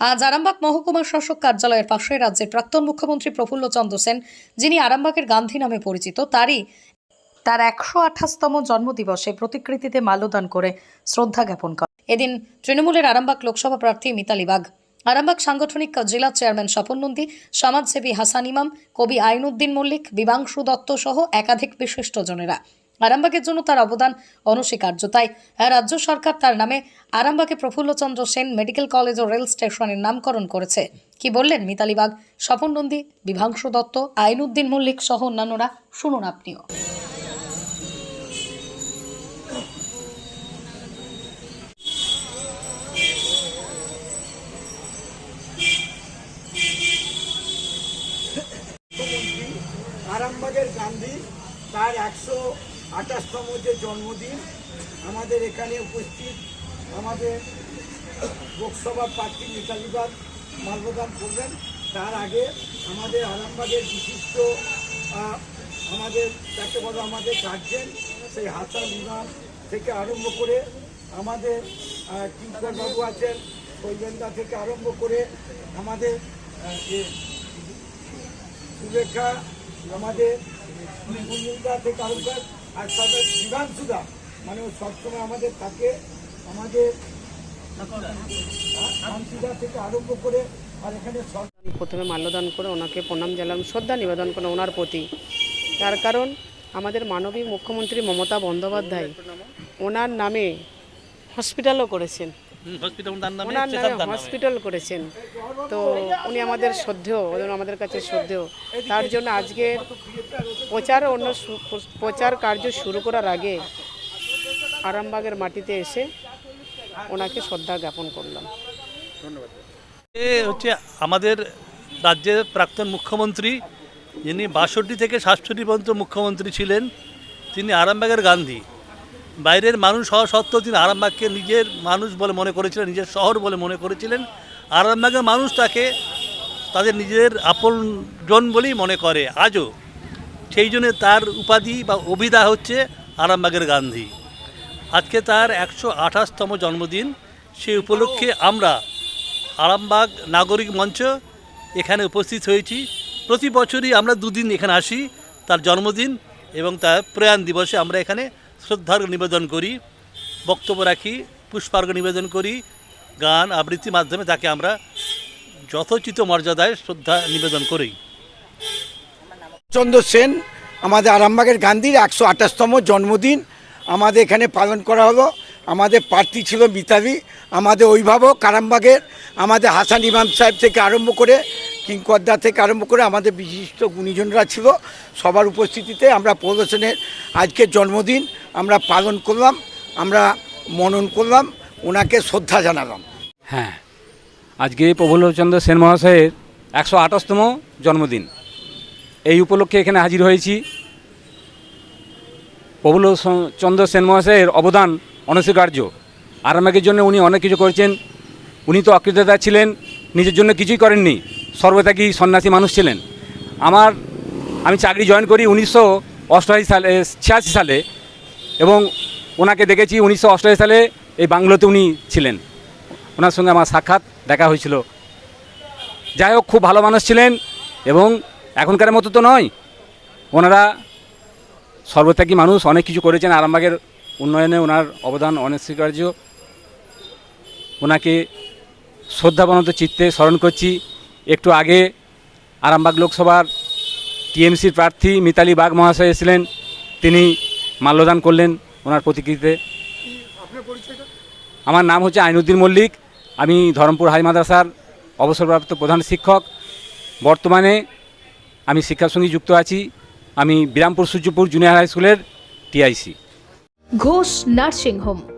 আজ আরামবাগ মহকুমা শাসক কার্যালয়ের পাশে রাজ্যের প্রাক্তন মুখ্যমন্ত্রী প্রফুল্ল চন্দ্র সেন, যিনি আরামবাগের গান্ধী নামে পরিচিত, তারই তার একশো আঠাশতম জন্মদিবসে প্রতিকৃতিতে মাল্যদান করে শ্রদ্ধা জ্ঞাপন করে এদিন তৃণমূলের আরামবাগ লোকসভা প্রার্থী মিতালি বাগ, আরামবাগ সাংগঠনিক জেলা চেয়ারম্যান স্বপন নন্দী, সমাজসেবী হাসান ইমাম, কবি আইনুদ্দিন মল্লিক, বিবাংশু দত্ত সহ একাধিক বিশিষ্টজনেরা আরামবাগের জন্য তার অবদান অনস্বীকার্য। তাই রাজ্য সরকার তার নামে আরামবাগে প্রফুল্লচন্দ্র সেন মেডিকেল কলেজ ও রেল স্টেশনের নামকরণ করেছে। কি বললেন মিতালি বাগ স্বপন নন্দী, বিভাংশু দত্ত, আইনুদ্দিন মল্লিক সহ অন্যান্যরা শুনুন আপনিও। আরামবাগের গান্ধী তার একশো আঠাশতম যে জন্মদিন, আমাদের এখানে উপস্থিত আমাদের লোকসভা প্রার্থী মিতালিবাগ মাল্যদান করবেন। তার আগে আমাদের আরামবাগের বিশিষ্ট আমাদের যাকে বলো আমাদের গার্জেন সেই হাসান ইমাম থেকে আরম্ভ করে আমাদের বাবু আছেন কৈবেন্দা থেকে আরম্ভ করে আমাদের যে সুলেখা আমাদের থেকে আরম্ভ আর সাথে সুদা মানে ও সবসময় আমাদের তাকে আমাদের প্রথমে মাল্যদান করে ওনাকে প্রণাম জানালাম, শ্রদ্ধা নিবেদন করে ওনার প্রতি। তার কারণ আমাদের মানবী মুখ্যমন্ত্রী মমতা বন্দ্যোপাধ্যায় ওনার নামে হসপিটালও করেছেন। ওনার নামে। হসপিটাল করেছেন। তো উনি আমাদের শ্রদ্ধেয় আমাদের কাছে শ্রদ্ধেয়। তার জন্য আজকে প্রচার অন্য প্রচার কার্য শুরু করার আগে আরামবাগের মাটিতে এসে ওনাকে শ্রদ্ধা জ্ঞাপন করলাম। এ হচ্ছে আমাদের রাজ্যের প্রাক্তন মুখ্যমন্ত্রী যিনি বাষট্টি থেকে সাতষট্টি পর্যন্ত মুখ্যমন্ত্রী ছিলেন তিনি আরামবাগের গান্ধী। বাইরের মানুষ হওয়া সত্ত্বেও তিনি আরামবাগকে নিজের মানুষ বলে মনে করেছিলেন, নিজের শহর বলে মনে করেছিলেন। আরামবাগের মানুষ তাকে তাদের নিজের আপনজন বলেই মনে করে আজও। সেই জন্য তার উপাধি বা অভিধা হচ্ছে আরামবাগের গান্ধী। আজকে তার একশো আঠাশতম জন্মদিন। সে উপলক্ষে আমরা আরামবাগ নাগরিক মঞ্চ এখানে উপস্থিত হয়েছি। প্রতি বছরই আমরা দুদিন এখানে আসি তার জন্মদিন এবং তার প্রয়াণ দিবসে আমরা এখানে শ্রদ্ধার্ঘ নিবেদন করি, বক্তব্য রাখি, পুষ্পার্ঘ নিবেদন করি, গান আবৃত্তির মাধ্যমে তাকে আমরা যথোচিত মর্যাদায় শ্রদ্ধা নিবেদন করি। চন্দ্র সেন, আমাদের আরামবাগের গান্ধীর একশো আঠাশতম জন্মদিন, আমাদের এখানে পালন করা হলো। আমাদের প্রার্থী ছিল মিতালি, আমাদের অভিভাবক আরামবাগের, আমাদের হাসান ইমাম সাহেব থেকে আরম্ভ করে কিংকর্দা থেকে আরম্ভ করে আমাদের বিশিষ্ট গুণীজনরা ছিল, সবার উপস্থিতিতে আমরা প্রদর্শনের আজকের জন্মদিন আমরা পালন করলাম, আমরা মনন করলাম, ওনাকে শ্রদ্ধা জানালাম। হ্যাঁ আজকে প্রফুল্লচন্দ্র সেন মহাশয়ের একশো আঠাশতম জন্মদিন। এই উপলক্ষে এখানে হাজির হয়েছি। প্রফুল্ল চন্দ্র সেন মহাশয়ের অবদান অনস্বীকার্য। আরামাকের জন্য উনি অনেক কিছু করেছেন। উনি তো অকৃততা ছিলেন, নিজের জন্য কিছুই করেননি। সর্বত্যাগী সন্ন্যাসী মানুষ ছিলেন? আমার, আমি চাকরি জয়েন করি উনিশশো অষ্টআশি সালে, ছিয়াশি সালে, এবং ওনাকে দেখেছি উনিশশো অষ্টআশি সালে এই বাংলোতে উনি ছিলেন। ওনার সঙ্গে আমার সাক্ষাৎ, দেখা হয়েছিল। যাই হোক, খুব ভালো মানুষ ছিলেন, এবং এখনকার মতো তো নয়। ওনারা সর্বত্যাগী মানুষ, অনেক কিছু করেছেন। আরামবাগের উন্নয়নে ওনার অবদান অনস্বীকার্য। ওনাকে শ্রদ্ধাবনত চিত্তে স্মরণ করছি। একটু আগে আরামবাগ লোকসভার টিএমসির প্রার্থী মিতালি বাগ মহাশয় এসেছিলেন। তিনি মাল্যদান করলেন ওনার প্রতিকৃতিতে। আমার নাম হচ্ছে আইনুদ্দিন মল্লিক। আমি ধরমপুর হাই মাদ্রাসার অবসরপ্রাপ্ত প্রধান শিক্ষক। বর্তমানে আমি শিক্ষার সঙ্গে যুক্ত আছি। আমি বিরামপুর সূর্যপুর জুনিয়র হাই স্কুলের টিআইসি। Ghosh nursing home